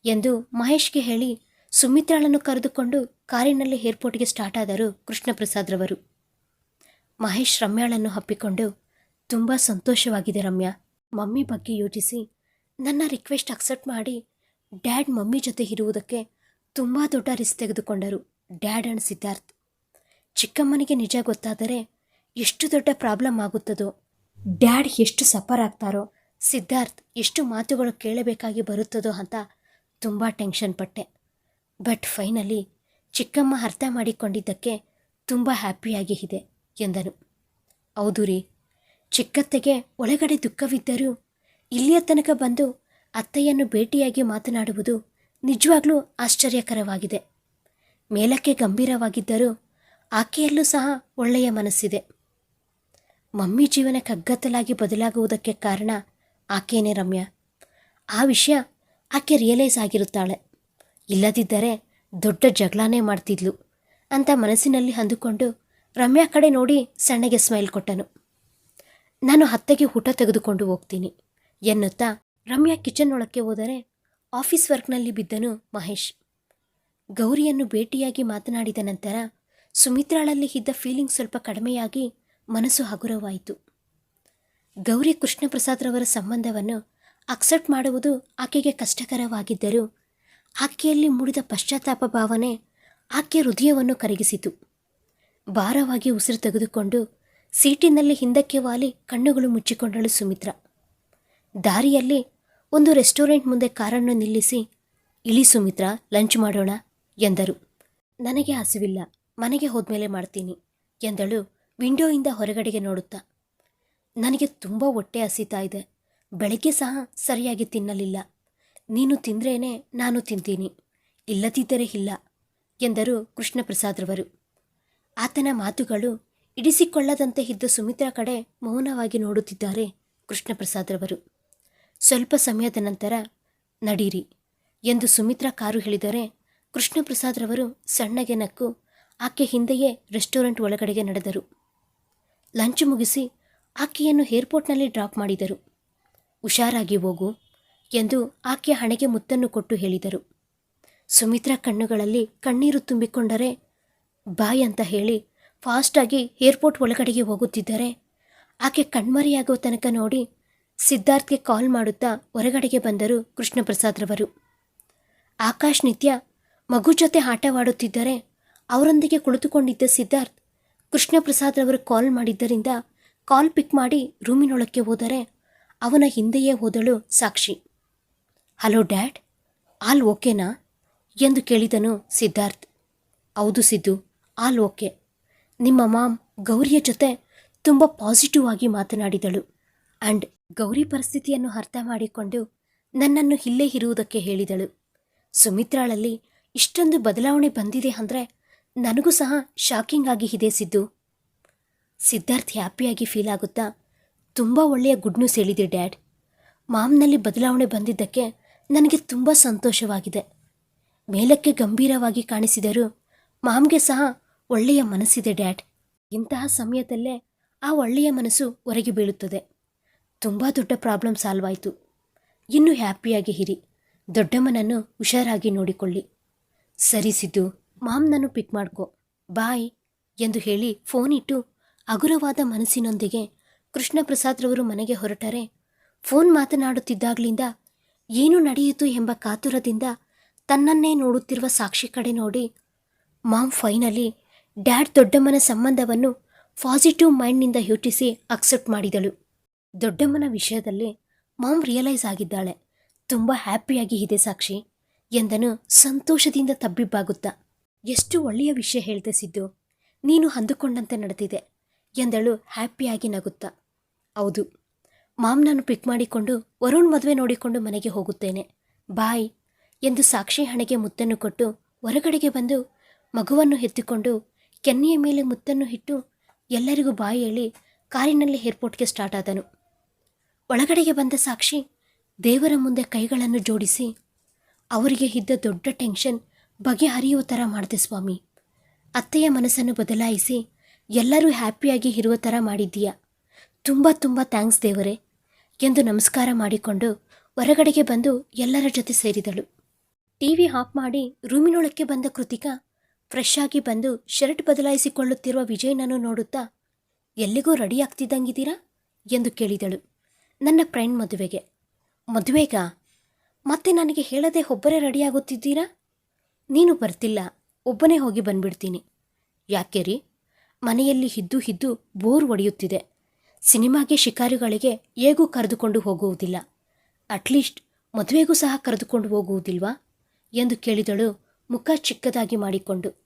[SPEAKER 1] ಎಂದು ಮಹೇಶ್ಗೆ ಹೇಳಿ ಸುಮಿತ್ರಾಳನ್ನು ಕರೆದುಕೊಂಡು ಕಾರಿನಲ್ಲಿ ಏರ್ಪೋರ್ಟ್ಗೆ ಸ್ಟಾರ್ಟ್ ಆದರು ಕೃಷ್ಣಪ್ರಸಾದ್ರವರು. ಮಹೇಶ್ ರಮ್ಯಾಳನ್ನು ಹಪ್ಪಿಕೊಂಡು ತುಂಬ ಸಂತೋಷವಾಗಿದೆ ರಮ್ಯಾ. ಮಮ್ಮಿ ಬಗ್ಗೆ ಯೋಚಿಸಿ. ನನ್ನ ರಿಕ್ವೆಸ್ಟ್ ಅಕ್ಸೆಪ್ಟ್ ಮಾಡಿ. ಡ್ಯಾಡ್ ಮಮ್ಮಿ ಜೊತೆ ಇರುವುದಕ್ಕೆ ತುಂಬ ದೊಡ್ಡ ರಿಸ್ಕ್ ತೆಗೆದುಕೊಂಡರು. ಡ್ಯಾಡ್ ಅಂಡ್ ಸಿದ್ಧಾರ್ಥ್ ಚಿಕ್ಕಮ್ಮನಿಗೆ ನಿಜ ಗೊತ್ತಾದರೆ ಎಷ್ಟು ದೊಡ್ಡ ಪ್ರಾಬ್ಲಮ್ ಆಗುತ್ತದೋ. ಡ್ಯಾಡ್ ಎಷ್ಟು ಸಫರ್ ಆಗ್ತಾರೋ ಸಿದ್ಧಾರ್ಥ್ ಎಷ್ಟು ಮಾತುಗಳು ಕೇಳಬೇಕಾಗಿ ಬರುತ್ತದೋ ಅಂತ ತುಂಬ ಟೆನ್ಷನ್ ಪಟ್ಟೆ. ಬಟ್ ಫೈನಲಿ ಚಿಕ್ಕಮ್ಮ ಅರ್ಥ ಮಾಡಿಕೊಂಡಿದ್ದಕ್ಕೆ ತುಂಬ ಹ್ಯಾಪಿಯಾಗಿ ಇದೆ ಎಂದನು. ಹೌದು ರೀ, ಚಿಕ್ಕತ್ತೆಗೆ ಒಳಗಡೆ ದುಃಖವಿದ್ದರೂ ಇಲ್ಲಿಯ ತನಕ ಬಂದು ಅತ್ತೆಯನ್ನು ಭೇಟಿಯಾಗಿ ಮಾತನಾಡುವುದು ನಿಜವಾಗ್ಲೂ ಆಶ್ಚರ್ಯಕರವಾಗಿದೆ. ಮೇಲಕ್ಕೆ ಗಂಭೀರವಾಗಿದ್ದರೂ ಆಕೆಯಲ್ಲೂ ಸಹ ಒಳ್ಳೆಯ ಮನಸ್ಸಿದೆ. ಮಮ್ಮಿ ಜೀವನ ಕಗ್ಗತ್ತಲಾಗಿ ಬದಲಾಗುವುದಕ್ಕೆ ಕಾರಣ ಆಕೆಯೇ ರಮ್ಯಾ. ಆ ವಿಷಯ ಆಕೆ ರಿಯಲೈಸ್ ಆಗಿರುತ್ತಾಳೆ. ಇಲ್ಲದಿದ್ದರೆ ದೊಡ್ಡ ಜಗಳನೇ ಮಾಡ್ತಿದ್ಲು ಅಂತ ಮನಸ್ಸಿನಲ್ಲಿ ಅಂದುಕೊಂಡು ರಮ್ಯಾ ಕಡೆ ನೋಡಿ ಸಣ್ಣಗೆ ಸ್ಮೈಲ್ ಕೊಟ್ಟನು. ನಾನು ಹತ್ತೆಗೆ ಊಟ ತೆಗೆದುಕೊಂಡು ಹೋಗ್ತೀನಿ ಎನ್ನುತ್ತಾ ರಮ್ಯಾ ಕಿಚನ್ ಒಳಕ್ಕೆ ಹೋದರೆ ಆಫೀಸ್ ವರ್ಕ್ನಲ್ಲಿ ಬಿದ್ದನು ಮಹೇಶ್. ಗೌರಿಯನ್ನು ಭೇಟಿಯಾಗಿ ಮಾತನಾಡಿದ ನಂತರ ಸುಮಿತ್ರಾಳಲ್ಲಿ ಇದ್ದ ಫೀಲಿಂಗ್ ಸ್ವಲ್ಪ ಕಡಿಮೆಯಾಗಿ ಮನಸ್ಸು ಹಗುರವಾಯಿತು. ಗೌರಿ ಕೃಷ್ಣಪ್ರಸಾದ್ರವರ ಸಂಬಂಧವನ್ನು ಅಕ್ಸೆಪ್ಟ್ ಮಾಡುವುದು ಆಕೆಗೆ ಕಷ್ಟಕರವಾಗಿದ್ದರೂ ಆಕೆಯಲ್ಲಿ ಮೂಡಿದ ಪಶ್ಚಾತ್ತಾಪ ಭಾವನೆ ಆಕೆಯ ಹೃದಯವನ್ನು ಕರಗಿಸಿತು. ಭಾರವಾಗಿ ಉಸಿರು ತೆಗೆದುಕೊಂಡು ಸೀಟಿನಲ್ಲಿ ಹಿಂದಕ್ಕೆ ವಾಲಿ ಕಣ್ಣುಗಳು ಮುಚ್ಚಿಕೊಂಡಳು ಸುಮಿತ್ರ. ದಾರಿಯಲ್ಲಿ ಒಂದು ರೆಸ್ಟೋರೆಂಟ್ ಮುಂದೆ ಕಾರನ್ನು ನಿಲ್ಲಿಸಿ, ಇಳಿ ಸುಮಿತ್ರ, ಲಂಚ್ ಮಾಡೋಣ, ಎಂದರು. ನನಗೆ ಹಸಿವಿಲ್ಲ, ಮನೆಗೆ ಹೋದ್ಮೇಲೆ ಮಾಡ್ತೀನಿ, ಎಂದಳು ವಿಂಡೋಯಿಂದ ಹೊರಗಡೆಗೆ ನೋಡುತ್ತಾ. ನನಗೆ ತುಂಬ ಹೊಟ್ಟೆ ಹಸಿತಾ ಇದೆ, ಬೆಳಗ್ಗೆ ಸಹ ಸರಿಯಾಗಿ ತಿನ್ನಲಿಲ್ಲ ನೀನು ತಿಂದ್ರೇನೆ ನಾನು ತಿಂತೀನಿ. ಇಲ್ಲದಿದ್ದರೆ ಇಲ್ಲ, ಎಂದರು ಕೃಷ್ಣಪ್ರಸಾದ್ರವರು. ಆತನ ಮಾತುಗಳು ಇಡಿಸಿಕೊಳ್ಳದಂತೆ ಇದ್ದ ಸುಮಿತ್ರಾ ಕಡೆ ಮೌನವಾಗಿ ನೋಡುತ್ತಿದ್ದಾರೆ ಕೃಷ್ಣಪ್ರಸಾದ್ರವರು. ಸ್ವಲ್ಪ ಸಮಯದ ನಂತರ ನಡೀರಿ ಎಂದು ಸುಮಿತ್ರಾ ಕಾರು ಹೇಳಿದರೆ ಕೃಷ್ಣಪ್ರಸಾದ್ರವರು ಸಣ್ಣಗೆ ನಕ್ಕು ಆಕೆ ಹಿಂದೆಯೇ ರೆಸ್ಟೋರೆಂಟ್ ಒಳಗಡೆಗೆ ನಡೆದರು. ಲಂಚ್ ಮುಗಿಸಿ ಆಕೆಯನ್ನು ಏರ್ಪೋರ್ಟ್ನಲ್ಲಿ ಡ್ರಾಪ್ ಮಾಡಿದರು. ಹುಷಾರಾಗಿ ಹೋಗು ಎಂದು ಆಕೆಯ ಹಣೆಗೆ ಮುತ್ತನ್ನು ಕೊಟ್ಟು ಹೇಳಿದರು. ಸುಮಿತ್ರಾ ಕಣ್ಣುಗಳಲ್ಲಿ ಕಣ್ಣೀರು ತುಂಬಿಕೊಂಡರೆ, ಬಾಯ್ ಅಂತ ಹೇಳಿ ಫಾಸ್ಟಾಗಿ ಏರ್ಪೋರ್ಟ್ ಒಳಗಡೆಗೆ ಹೋಗುತ್ತಿದ್ದರೆ, ಆಕೆ ಕಣ್ಮರೆಯಾಗುವ ತನಕ ನೋಡಿ ಸಿದ್ಧಾರ್ಥ್ಗೆ ಕಾಲ್ ಮಾಡುತ್ತಾ ಹೊರಗಡೆಗೆ ಬಂದರು ಕೃಷ್ಣಪ್ರಸಾದ್ರವರು ಆಕಾಶ್ ನಿತ್ಯ ಮಗು ಜೊತೆ ಆಟವಾಡುತ್ತಿದ್ದರೆ ಅವರೊಂದಿಗೆ ಕುಳಿತುಕೊಂಡಿದ್ದ ಸಿದ್ಧಾರ್ಥ್ ಕೃಷ್ಣಪ್ರಸಾದ್ರವರು ಕಾಲ್ ಮಾಡಿದ್ದರಿಂದ ಕಾಲ್ ಪಿಕ್ ಮಾಡಿ ರೂಮಿನೊಳಕ್ಕೆ ಹೋದರೆ ಅವನ ಹಿಂದೆಯೇ ಹೋದಳು ಸಾಕ್ಷಿ. ಹಲೋ ಡ್ಯಾಡ್ ಆಲ್ ಓಕೆನಾ? ಎಂದು ಕೇಳಿದನು ಸಿದ್ಧಾರ್ಥ್. ಹೌದು ಸಿದ್ದು ಆಲ್ ಓಕೆ. ನಿಮ್ಮ ಮಾಮ್ ಗೌರಿಯ ಜೊತೆ ತುಂಬ ಪಾಸಿಟಿವ್ ಆಗಿ ಮಾತನಾಡಿದಳು. ಆ್ಯಂಡ್ ಗೌರಿ ಪರಿಸ್ಥಿತಿಯನ್ನು ಅರ್ಥ ಮಾಡಿಕೊಂಡು ನನ್ನನ್ನು ಇಲ್ಲೇ ಇರುವುದಕ್ಕೆ ಹೇಳಿದಳು. ಸುಮಿತ್ರಾಳಲ್ಲಿ ಇಷ್ಟೊಂದು ಬದಲಾವಣೆ ಬಂದಿದೆ ಅಂದರೆ ನನಗೂ ಸಹ ಶಾಕಿಂಗ್ ಆಗಿ ಇದೆ ಸಿದ್ದು. ಸಿದ್ಧಾರ್ಥ್ ಹ್ಯಾಪಿಯಾಗಿ ಫೀಲ್ ಆಗುತ್ತಾ ತುಂಬ ಒಳ್ಳೆಯ ಗುಡ್ ನ್ಯೂಸ್ ಹೇಳಿದೆ ಡ್ಯಾಡ್. ಮಾಮ್ನಲ್ಲಿ ಬದಲಾವಣೆ ಬಂದಿದ್ದಕ್ಕೆ ನನಗೆ ತುಂಬ ಸಂತೋಷವಾಗಿದೆ. ಮೇಲಕ್ಕೆ ಗಂಭೀರವಾಗಿ ಕಾಣಿಸಿದರೂ ಮಾಮ್ಗೆ ಸಹ ಒಳ್ಳೆಯ ಮನಸ್ಸಿದೆ ಡ್ಯಾಡ್. ಇಂತಹ ಸಮಯದಲ್ಲೇ ಆ ಒಳ್ಳೆಯ ಮನಸ್ಸು ಹೊರಗೆ ಬೀಳುತ್ತದೆ. ತುಂಬ ದೊಡ್ಡ ಪ್ರಾಬ್ಲಮ್ ಸಾಲ್ವ್ ಆಯಿತು. ಇನ್ನೂ ಹ್ಯಾಪಿಯಾಗಿ ಹಿರಿ ದೊಡ್ಡಮ್ಮನನ್ನು ಹುಷಾರಾಗಿ ನೋಡಿಕೊಳ್ಳಿ. ಸರಿ ಸಿದ್ದು ಮಾಮ್ನನ್ನು ಪಿಕ್ ಮಾಡ್ಕೊ. ಬಾಯ್ ಎಂದು ಹೇಳಿ ಫೋನ್ ಇಟ್ಟು ಹಗುರವಾದ ಮನಸ್ಸಿನೊಂದಿಗೆ ಕೃಷ್ಣಪ್ರಸಾದ್ರವರು ಮನೆಗೆ ಹೊರಟರೆ, ಫೋನ್ ಮಾತನಾಡುತ್ತಿದ್ದಾಗಲಿಂದ ಏನು ನಡೆಯಿತು ಎಂಬ ಕಾತುರದಿಂದ ತನ್ನನ್ನೇ ನೋಡುತ್ತಿರುವ ಸಾಕ್ಷಿ ಕಡೆ ನೋಡಿ. ಮಾಮ್ ಫೈನಲಿ ಡ್ಯಾಡ್ ದೊಡ್ಡಮ್ಮನ ಸಂಬಂಧವನ್ನು ಪಾಸಿಟಿವ್ ಮೈಂಡ್ನಿಂದ ಯೋಚಿಸಿ ಅಕ್ಸೆಪ್ಟ್ ಮಾಡಿದಳು. ದೊಡ್ಡಮ್ಮನ ವಿಷಯದಲ್ಲಿ ಮಾಮ್ ರಿಯಲೈಸ್ ಆಗಿದ್ದಾಳೆ. ತುಂಬ ಹ್ಯಾಪಿಯಾಗಿ ಇದೆ ಸಾಕ್ಷಿ ಎಂದನು ಸಂತೋಷದಿಂದ ತಬ್ಬಿಬ್ಬಾಗುತ್ತಾ. ಎಷ್ಟು ಒಳ್ಳೆಯ ವಿಷಯ ಹೇಳ್ದೆ ಸಿದ್ದು, ನೀನು ಅಂದುಕೊಂಡಂತೆ ನಡೆದಿದೆ ಎಂದಳು ಹ್ಯಾಪಿಯಾಗಿ ನಗುತ್ತಾ. ಹೌದು ಮಾಮ್ ನಾನು ಪಿಕ್ ಮಾಡಿಕೊಂಡು ವರುಣ್ ಮದುವೆ ನೋಡಿಕೊಂಡು ಮನೆಗೆ ಹೋಗುತ್ತೇನೆ. ಬಾಯ್ ಎಂದು ಸಾಕ್ಷಿ ಹಣೆಗೆ ಮುತ್ತನ್ನು ಕೊಟ್ಟು ಹೊರಗಡೆಗೆ ಬಂದು ಮಗುವನ್ನು ಎತ್ತಿಕೊಂಡು ಕೆನ್ನೆಯ ಮೇಲೆ ಮುತ್ತನ್ನು ಇಟ್ಟು ಎಲ್ಲರಿಗೂ ಬಾಯಿ ಹೇಳಿ ಕಾರಿನಲ್ಲಿ ಏರ್ಪೋರ್ಟ್ಗೆ ಸ್ಟಾರ್ಟ್ ಆದನು. ಒಳಗಡೆಗೆ ಬಂದ ಸಾಕ್ಷಿ ದೇವರ ಮುಂದೆ ಕೈಗಳನ್ನು ಜೋಡಿಸಿ, ಅವರಿಗೆ ಇದ್ದ ದೊಡ್ಡ ಟೆನ್ಷನ್ ಬಗೆಹರಿಯುವ ಥರ ಮಾಡಿದೆ ಸ್ವಾಮಿ. ಅತ್ತೆಯ ಮನಸ್ಸನ್ನು ಬದಲಾಯಿಸಿ ಎಲ್ಲರೂ ಹ್ಯಾಪಿಯಾಗಿ ಇರುವ ಥರ ಮಾಡಿದ್ದೀಯಾ. ತುಂಬ ತುಂಬ ಥ್ಯಾಂಕ್ಸ್ ದೇವರೇ. ಎಂದು ನಮಸ್ಕಾರ ಮಾಡಿಕೊಂಡು ಹೊರಗಡೆಗೆ ಬಂದು ಎಲ್ಲರ ಜೊತೆ ಸೇರಿದಳು. ಟಿವಿ ಆಫ್ ಮಾಡಿ ರೂಮಿನೊಳಕ್ಕೆ ಬಂದ ಕೃತಿಕಾ ಫ್ರೆಶ್ ಆಗಿ ಬಂದು ಶರ್ಟ್ ಬದಲಾಯಿಸಿಕೊಳ್ಳುತ್ತಿರುವ ವಿಜಯನನ್ನು ನೋಡುತ್ತಾ, ಎಲ್ಲಿಗೂ ರೆಡಿ ಆಗ್ತಿದ್ದಂಗಿದ್ದೀರಾ? ಎಂದು ಕೇಳಿದಳು. ನನ್ನ ಫ್ರೆಂಡ್ ಮದುವೆಗೆ. ಮದುವೆಗ? ಮತ್ತೆ ನನಗೆ ಹೇಳದೆ ಒಬ್ಬರೇ ರೆಡಿಯಾಗುತ್ತಿದ್ದೀರಾ ನೀನು ಬರ್ತಿಲ್ಲ, ಒಬ್ಬನೇ ಹೋಗಿ ಬಂದ್ಬಿಡ್ತೀನಿ. ಯಾಕೆ ರೀ? ಮನೆಯಲ್ಲಿ ಹಿದ್ದು ಹಿದ್ದು ಬೋರ್ ಒಡೆಯುತ್ತಿದೆ ಸಿನಿಮಾಗೆ ಶಿಕಾರಿಗಳಿಗೆ ಹೇಗೂ ಕರೆದುಕೊಂಡು ಹೋಗುವುದಿಲ್ಲ. ಅಟ್ಲೀಸ್ಟ್ ಮದುವೆಗೂ ಸಹ ಕರೆದುಕೊಂಡು ಹೋಗುವುದಿಲ್ವಾ? ಎಂದು ಕೇಳಿದಳು ಮುಖ ಚಿಕ್ಕದಾಗಿ ಮಾಡಿಕೊಂಡು.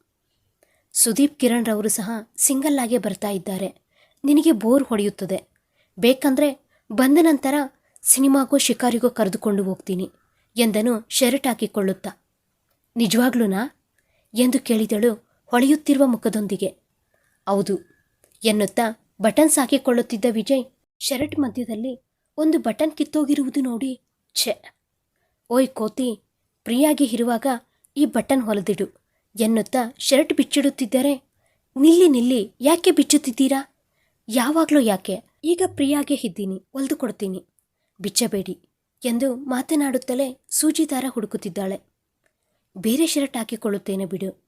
[SPEAKER 1] ಸುದೀಪ್ ಕಿರಣ್ ರವರು ಸಹ ಸಿಂಗಲ್ ಆಗೇ ಬರ್ತಾ ಇದ್ದಾರೆ. ನಿನಗೆ ಬೋರ್ ಹೊಡೆಯುತ್ತದೆ. ಬೇಕಂದ್ರೆ ಬಂದ ನಂತರ ಸಿನಿಮಾಗೋ ಶಿಕಾರಿಗೋ ಕರೆದುಕೊಂಡು ಹೋಗ್ತೀನಿ ಎಂದನು ಶರ್ಟ್ ಹಾಕಿಕೊಳ್ಳುತ್ತಾ. ನಿಜವಾಗ್ಲೂನಾ? ಎಂದು ಕೇಳಿದಳು ಹೊಳೆಯುತ್ತಿರುವ ಮುಖದೊಂದಿಗೆ. ಹೌದು ಎನ್ನುತ್ತಾ ಬಟನ್ಸ್ ಹಾಕಿಕೊಳ್ಳುತ್ತಿದ್ದ ವಿಜಯ್ ಶರ್ಟ್ ಮಧ್ಯದಲ್ಲಿ ಒಂದು ಬಟನ್ ಕಿತ್ತೋಗಿರುವುದು ನೋಡಿ ಛೆ. ಓಯ್ ಕೋತಿ, ಪ್ರಿಯಾಗಿ ಇರುವಾಗ ಈ ಬಟನ್ ಹೊಲದಿಡು ಎನ್ನುತ್ತಾ ಶರ್ಟ್ ಬಿಚ್ಚಿಡುತ್ತಿದ್ದರೆ ನಿಲ್ಲಿ ನಿಲ್ಲಿ ಯಾಕೆ ಬಿಚ್ಚುತ್ತಿದ್ದೀರಾ? ಯಾವಾಗಲೂ ಯಾಕೆ? ಈಗ ಪ್ರಿಯಾಗೆ ಇದ್ದೀನಿ ಒಲ್ದು ಕೊಡ್ತೀನಿ. ಬಿಚ್ಚಬೇಡಿ ಎಂದು ಮಾತನಾಡುತ್ತಲೇ ಸೂಜಿದಾರ ಹುಡುಕುತ್ತಿದ್ದಾಳೆ. ಬೇರೆ ಶರ್ಟ್ ಹಾಕಿಕೊಳ್ಳುತ್ತೇನೆ ಬಿಡು.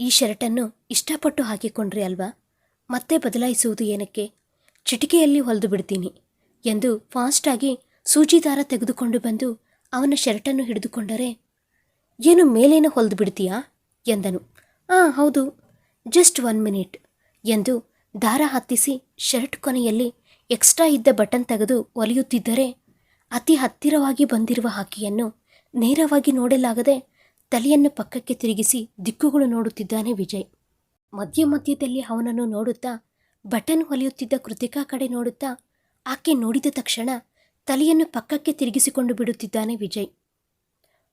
[SPEAKER 1] ಈ ಶರ್ಟನ್ನು ಇಷ್ಟಪಟ್ಟು ಹಾಕಿಕೊಂಡ್ರಿ ಅಲ್ವಾ? ಮತ್ತೆ ಬದಲಾಯಿಸುವುದು ಏನಕ್ಕೆ? ಚಿಟಿಕೆಯಲ್ಲಿ ಹೊಲಿದು ಬಿಡ್ತೀನಿ ಎಂದು ಫಾಸ್ಟಾಗಿ ಸೂಜಿ ದಾರ ತೆಗೆದುಕೊಂಡು ಬಂದು ಅವನ ಶರ್ಟನ್ನು ಹಿಡಿದುಕೊಂಡರೆ, ಏನು ಮೇಲೇನು ಹೊಲಿದು ಬಿಡ್ತೀಯಾ? ಎಂದನು. ಆ, ಹೌದು ಜಸ್ಟ್ ಒನ್ ಮಿನಿಟ್ ಎಂದು ದಾರ ಹತ್ತಿಸಿ ಶರ್ಟ್ ಕೊನೆಯಲ್ಲಿ ಎಕ್ಸ್ಟ್ರಾ ಇದ್ದ ಬಟನ್ ತೆಗೆದು ಒಲಿಯುತ್ತಿದ್ದರೆ, ಅತಿ ಹತ್ತಿರವಾಗಿ ಬಂದಿರುವ ಹಾಕಿಯನ್ನು ನೇರವಾಗಿ ನೋಡಲಾಗದೆ ತಲೆಯನ್ನು ಪಕ್ಕಕ್ಕೆ ತಿರುಗಿಸಿ ದಿಕ್ಕುಗಳು ನೋಡುತ್ತಿದ್ದಾನೆ ವಿಜಯ್. ಮಧ್ಯ ಮಧ್ಯದಲ್ಲಿ ಅವನನ್ನು ನೋಡುತ್ತಾ ಬಟನ್ ಹೊಲಿಯುತ್ತಿದ್ದ ಕೃತಿಕಾ ಕಡೆ ನೋಡುತ್ತಾ ಆಕೆ ನೋಡಿದ ತಕ್ಷಣ ತಲೆಯನ್ನು ಪಕ್ಕಕ್ಕೆ ತಿರುಗಿಸಿಕೊಂಡು ಬಿಡುತ್ತಿದ್ದಾನೆ ವಿಜಯ್.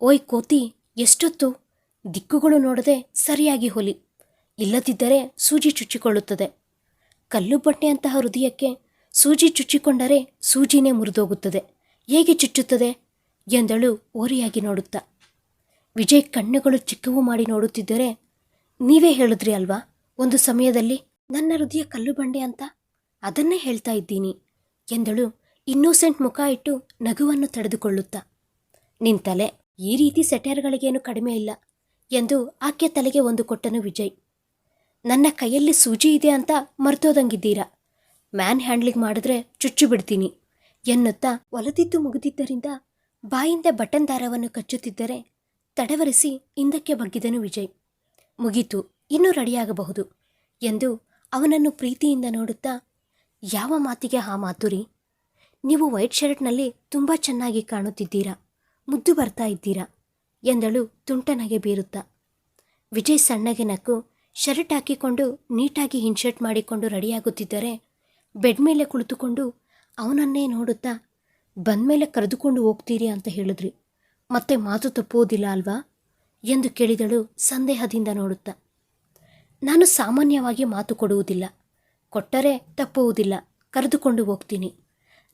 [SPEAKER 1] ಓಯ್ ಕೋತಿ, ಎಷ್ಟೊತ್ತು? ದಿಕ್ಕುಗಳು ನೋಡದೆ ಸರಿಯಾಗಿ ಹೊಲಿ. ಇಲ್ಲದಿದ್ದರೆ ಸೂಜಿ ಚುಚ್ಚಿಕೊಳ್ಳುತ್ತದೆ. ಕಲ್ಲು ಬಟ್ಟೆಯಂತಹ ಹೃದಯಕ್ಕೆ ಸೂಜಿ ಚುಚ್ಚಿಕೊಂಡರೆ ಸೂಜಿನೇ ಮುರಿದೋಗುತ್ತದೆ. ಹೇಗೆ ಚುಚ್ಚುತ್ತದೆ? ಎಂದಳು ಓರೆಯಾಗಿ ನೋಡುತ್ತಾ. ವಿಜಯ್ ಕಣ್ಣುಗಳು ಚಿಕ್ಕವು ಮಾಡಿ ನೋಡುತ್ತಿದ್ದರೆ ನೀವೇ ಹೇಳಿದ್ರಿ ಅಲ್ವಾ? ಒಂದು ಸಮಯದಲ್ಲಿ, ನನ್ನ ಹೃದಯ ಕಲ್ಲು ಬಂಡೆ ಅಂತ? ಅದನ್ನೇ ಹೇಳ್ತಾ ಇದ್ದೀನಿ, ಎಂದಳು ಇನ್ನೋಸೆಂಟ್ ಮುಖ ಇಟ್ಟು ನಗುವನ್ನು ತಡೆದುಕೊಳ್ಳುತ್ತಾ. ತಲೆ ಈ ರೀತಿ ಸೆಟರ್ಗಳಿಗೇನು ಕಡಿಮೆ ಇಲ್ಲ, ಎಂದು ಆಕೆ ತಲೆಗೆ ಒಂದು ಕೊಟ್ಟನು ವಿಜಯ್. ನನ್ನ ಕೈಯಲ್ಲಿ ಸೂಜಿ ಇದೆ ಅಂತ ಮರ್ತೋದಂಗಿದ್ದೀರಾ? ಮ್ಯಾನ್ ಹ್ಯಾಂಡ್ಲಿಂಗ್ ಮಾಡಿದ್ರೆ ಚುಚ್ಚು ಬಿಡ್ತೀನಿ, ಎನ್ನುತ್ತಾ ಒಲದಿದ್ದು ಮುಗಿದಿದ್ದರಿಂದ ಬಾಯಿಂದ ಬಟನ್ ದಾರವನ್ನು ಕಚ್ಚುತ್ತಿದ್ದರೆ ತಡವರಿಸಿ ಹಿಂದಕ್ಕೆ ಬಗ್ಗಿದನು ವಿಜಯ್. ಮುಗೀತು. ಇನ್ನೂ ರೆಡಿಯಾಗಬಹುದು ಎಂದು ಅವನನ್ನು ಪ್ರೀತಿಯಿಂದ ನೋಡುತ್ತಾ, ಯಾವ ಮಾತಿಗೆ ಆ ಮಾತುರಿ? ನೀವು ವೈಟ್ ಶರ್ಟ್ನಲ್ಲಿ ತುಂಬ ಚೆನ್ನಾಗಿ ಕಾಣುತ್ತಿದ್ದೀರಾ, ಮುದ್ದು ಬರ್ತಾ ಇದ್ದೀರಾ? ಎಂದಳು ತುಂಟನಗೆ ಬೀರುತ್ತಾ. ವಿಜಯ್ ಸಣ್ಣಗೆ ನಕ್ಕು ಶರ್ಟ್ ಹಾಕಿಕೊಂಡು ನೀಟಾಗಿ ಹಿನ್ಶರ್ಟ್ ಮಾಡಿಕೊಂಡು ರೆಡಿಯಾಗುತ್ತಿದ್ದರೆ ಬೆಡ್ ಮೇಲೆ ಕುಳಿತುಕೊಂಡು ಅವನನ್ನೇ ನೋಡುತ್ತಾ, ಬಂದ ಮೇಲೆ ಕರೆದುಕೊಂಡು ಹೋಗ್ತೀರಿ ಅಂತ ಹೇಳಿದ್ರಿ, ಮತ್ತೆ ಮಾತು ತಪ್ಪುವುದಿಲ್ಲ ಅಲ್ವಾ? ಎಂದು ಕೇಳಿದಳು ಸಂದೇಹದಿಂದ ನೋಡುತ್ತಾ. ನಾನು ಸಾಮಾನ್ಯವಾಗಿ ಮಾತು ಕೊಡುವುದಿಲ್ಲ. ಕೊಟ್ಟರೆ ತಪ್ಪುವುದಿಲ್ಲ. ಕರೆದುಕೊಂಡು ಹೋಗ್ತೀನಿ.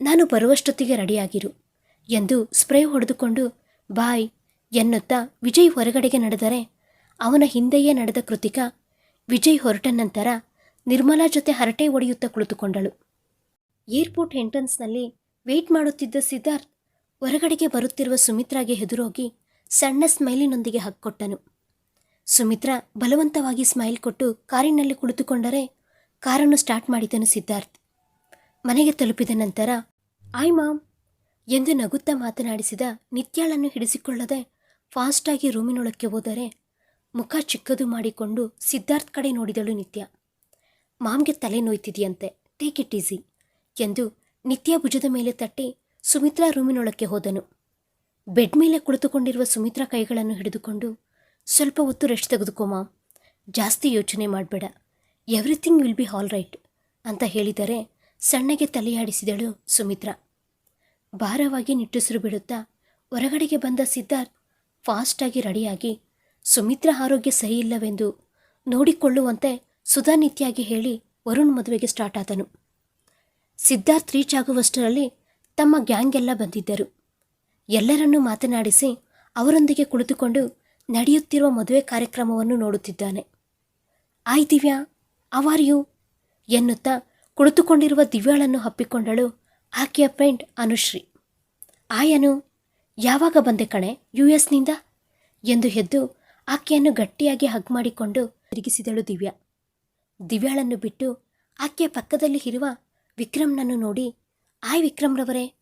[SPEAKER 1] ನಾನು ಬರುವಷ್ಟೊತ್ತಿಗೆ ರೆಡಿಯಾಗಿರು. ಎಂದು ಸ್ಪ್ರೇ ಹೊಡೆದುಕೊಂಡು, ಬಾಯ್ ಎನ್ನುತ್ತಾ ವಿಜಯ್ ಹೊರಗಡೆಗೆ ನಡೆದರೆ, ಅವನ ಹಿಂದೆಯೇ ನಡೆದ ಕೃತಿಕಾ ವಿಜಯ್ ಹೊರಟ ನಂತರ ನಿರ್ಮಲಾ ಜೊತೆ ಹರಟೆ ಒಡೆಯುತ್ತಾ ಕುಳಿತುಕೊಂಡಳು. ಏರ್ಪೋರ್ಟ್ ಎಂಟ್ರನ್ಸ್ನಲ್ಲಿ ವೇಟ್ ಮಾಡುತ್ತಿದ್ದ ಸಿದ್ಧಾರ್ಥ್ ಹೊರಗಡೆಗೆ ಬರುತ್ತಿರುವ ಸುಮಿತ್ರಾಗೆ ಹೆದುರೋಗಿ ಸಣ್ಣ ಸ್ಮೈಲಿನೊಂದಿಗೆ ಹಕ್ಕೊಟ್ಟನು. ಸುಮಿತ್ರಾ ಬಲವಂತವಾಗಿ ಸ್ಮೈಲ್ ಕೊಟ್ಟು ಕಾರಿನಲ್ಲಿ ಕುಳಿತುಕೊಂಡರೆ ಕಾರನ್ನು ಸ್ಟಾರ್ಟ್ ಮಾಡಿದನು ಸಿದ್ಧಾರ್ಥ್. ಮನೆಗೆ ತಲುಪಿದ ನಂತರ, ಆಯ್ ಮಾಮ್, ಎಂದು ನಗುತ್ತಾ ಮಾತನಾಡಿಸಿದ ನಿತ್ಯಾಳನ್ನು ಹಿಡಿಸಿಕೊಳ್ಳದೆ ಫಾಸ್ಟಾಗಿ ರೂಮಿನೊಳಕ್ಕೆ ಹೋದರೆ ಮುಖ ಚಿಕ್ಕದು ಮಾಡಿಕೊಂಡು ಸಿದ್ಧಾರ್ಥ್ ಕಡೆ ನೋಡಿದಳು ನಿತ್ಯ. ಮಾಮ್ಗೆ ತಲೆ ನೋಯ್ತಿದೆಯಂತೆ, ಟೇಕ್ ಇಟ್ ಈಸಿ, ಎಂದು ನಿತ್ಯ ಭುಜದ ಮೇಲೆ ತಟ್ಟಿ ಸುಮಿತ್ರಾ ರೂಮಿನೊಳಕ್ಕೆ ಹೋದನು. ಬೆಡ್ ಮೇಲೆ ಕುಳಿತುಕೊಂಡಿರುವ ಸುಮಿತ್ರಾ ಕೈಗಳನ್ನು ಹಿಡಿದುಕೊಂಡು ಸ್ವಲ್ಪ ಹೊತ್ತು ರೆಸ್ಟ್ ಮಾಮ್. ಜಾಸ್ತಿ ಯೋಚನೆ ಮಾಡಬೇಡ. Everything will be all right ಅಂತ ಹೇಳಿದರೆ ಸಣ್ಣಗೆ ತಲೆಯಾಡಿಸಿದಳು ಸುಮಿತ್ರ. ಭಾರವಾಗಿ ನಿಟ್ಟುಸಿರು ಬಿಡುತ್ತಾ ಹೊರಗಡೆಗೆ ಬಂದ ಸಿದ್ಧಾರ್ಥ್ ಫಾಸ್ಟಾಗಿ ರೆಡಿಯಾಗಿ ಸುಮಿತ್ರ ಆರೋಗ್ಯ ಸರಿಯಿಲ್ಲವೆಂದು ನೋಡಿಕೊಳ್ಳುವಂತೆ ಸುಧಾ ನಿತ್ಯಾಗಿ ಹೇಳಿ ವರುಣ್ ಮದುವೆಗೆ ಸ್ಟಾರ್ಟ್ ಆದನು. ಸಿದ್ಧಾರ್ಥ್ ರೀಚ್ ಆಗುವಷ್ಟರಲ್ಲಿ ತಮ್ಮ ಗ್ಯಾಂಗ್ ಎಲ್ಲ ಬಂದಿದ್ದರು. ಎಲ್ಲರನ್ನೂ ಮಾತನಾಡಿಸಿ ಅವರೊಂದಿಗೆ ಕುಳಿತುಕೊಂಡು ನಡೆಯುತ್ತಿರುವ ಮದುವೆ ಕಾರ್ಯಕ್ರಮವನ್ನು ನೋಡುತ್ತಿದ್ದಾನೆ. ಆಯ್ ದಿವ್ಯಾ ಅವಾರ್ಯು ಎನ್ನುತ್ತಾ ಕುಳಿತುಕೊಂಡಿರುವ ದಿವ್ಯಾಳನ್ನು ಹಪ್ಪಿಕೊಂಡಳು ಆಕೆಯ ಫ್ರೆಂಡ್ ಅನುಶ್ರೀ. ಆಯನು ಯಾವಾಗ ಬಂದೆ ಕಣೆ, ಯು ಎಸ್ನಿಂದ ಎಂದು ಎದ್ದು ಆಕೆಯನ್ನು ಗಟ್ಟಿಯಾಗಿ ಹಗ್ ಮಾಡಿಕೊಂಡು ತಿರುಗಿಸಿದಳು ದಿವ್ಯಾ. ದಿವ್ಯಾಳನ್ನು ಬಿಟ್ಟು ಆಕೆಯ ಪಕ್ಕದಲ್ಲಿ ಇರುವ ವಿಕ್ರಮ್ನನ್ನು ನೋಡಿ, ಆಯ್ ವಿಕ್ರಮ್ರವರೇ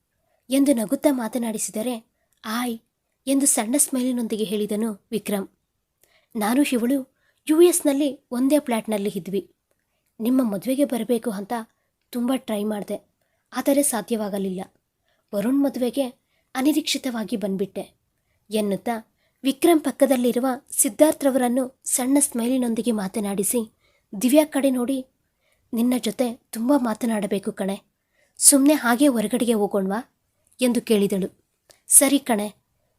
[SPEAKER 1] ಎಂದು ನಗುತ್ತಾ ಮಾತನಾಡಿಸಿದರೆ, ಆಯ್ ಎಂದು ಸಣ್ಣ ಸ್ಮೈಲಿನೊಂದಿಗೆ ಹೇಳಿದನು ವಿಕ್ರಮ್. ನಾನು ಇವಳು ಯು ಎಸ್ನಲ್ಲಿ ಒಂದೇ ಫ್ಲ್ಯಾಟ್ನಲ್ಲಿ ಇದ್ವಿ. ನಿಮ್ಮ ಮದುವೆಗೆ ಬರಬೇಕು ಅಂತ ತುಂಬ ಟ್ರೈ ಮಾಡಿದೆ, ಆದರೆ ಸಾಧ್ಯವಾಗಲಿಲ್ಲ. ವರುಣ್ ಮದುವೆಗೆ ಅನಿರೀಕ್ಷಿತವಾಗಿ ಬಂದ್ಬಿಟ್ಟೆ. ಎನ್ನುತ್ತಾ ವಿಕ್ರಮ್ ಪಕ್ಕದಲ್ಲಿರುವ ಸಿದ್ಧಾರ್ಥ್ರವರನ್ನು ಸಣ್ಣ ಸ್ಮೈಲಿನೊಂದಿಗೆ ಮಾತನಾಡಿಸಿ, ದಿವ್ಯಾ ಕಡೆ ನೋಡಿ, ನಿನ್ನ ಜೊತೆ ತುಂಬ ಮಾತನಾಡಬೇಕು ಕಣೆ. ಸುಮ್ಮನೆ ಹಾಗೆ ಹೊರಗಡೆಗೆ ಹೋಗೋಣವಾ? ಎಂದು ಕೇಳಿದಳು. ಸರಿ ಕಣೆ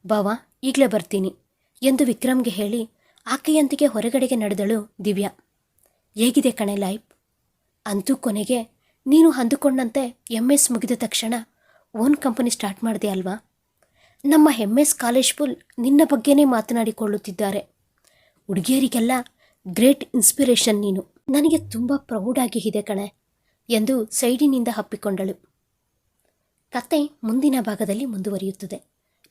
[SPEAKER 1] ಬಾವಾ, ಈಗಲೇ ಬರ್ತೀನಿ ಎಂದು ವಿಕ್ರಮ್ಗೆ ಹೇಳಿ ಆಕೆಯೊಂದಿಗೆ ಹೊರಗಡೆಗೆ ನಡೆದಳು ದಿವ್ಯಾ. ಹೇಗಿದೆ ಕಣೆ ಲೈಫ್? ಅಂತೂ ಕೊನೆಗೆ, ನೀನು ಅಂದುಕೊಂಡಂತೆ ಎಂ ಎಸ್ ಮುಗಿದ ತಕ್ಷಣ ಓನ್ ಕಂಪನಿ ಸ್ಟಾರ್ಟ್ ಮಾಡಿದೆ ಅಲ್ವಾ? ನಮ್ಮ ಎಂ ಎಸ್ ಕಾಲೇಜ್ ಫುಲ್ ನಿನ್ನ ಬಗ್ಗೆನೇ ಮಾತನಾಡಿಕೊಳ್ಳುತ್ತಿದ್ದಾರೆ. ಹುಡುಗಿಯರಿಗೆಲ್ಲ ಗ್ರೇಟ್ ಇನ್ಸ್ಪಿರೇಷನ್ ನೀನು. ನನಗೆ ತುಂಬ ಪ್ರೌಡಾಗಿ ಇದೆ ಕಣೆ ಎಂದು ಸೈಡಿನಿಂದ ಹಪ್ಪಿಕೊಂಡಳು. ಕತೆ ಮುಂದಿನ ಭಾಗದಲ್ಲಿ ಮುಂದುವರಿಯುತ್ತದೆ.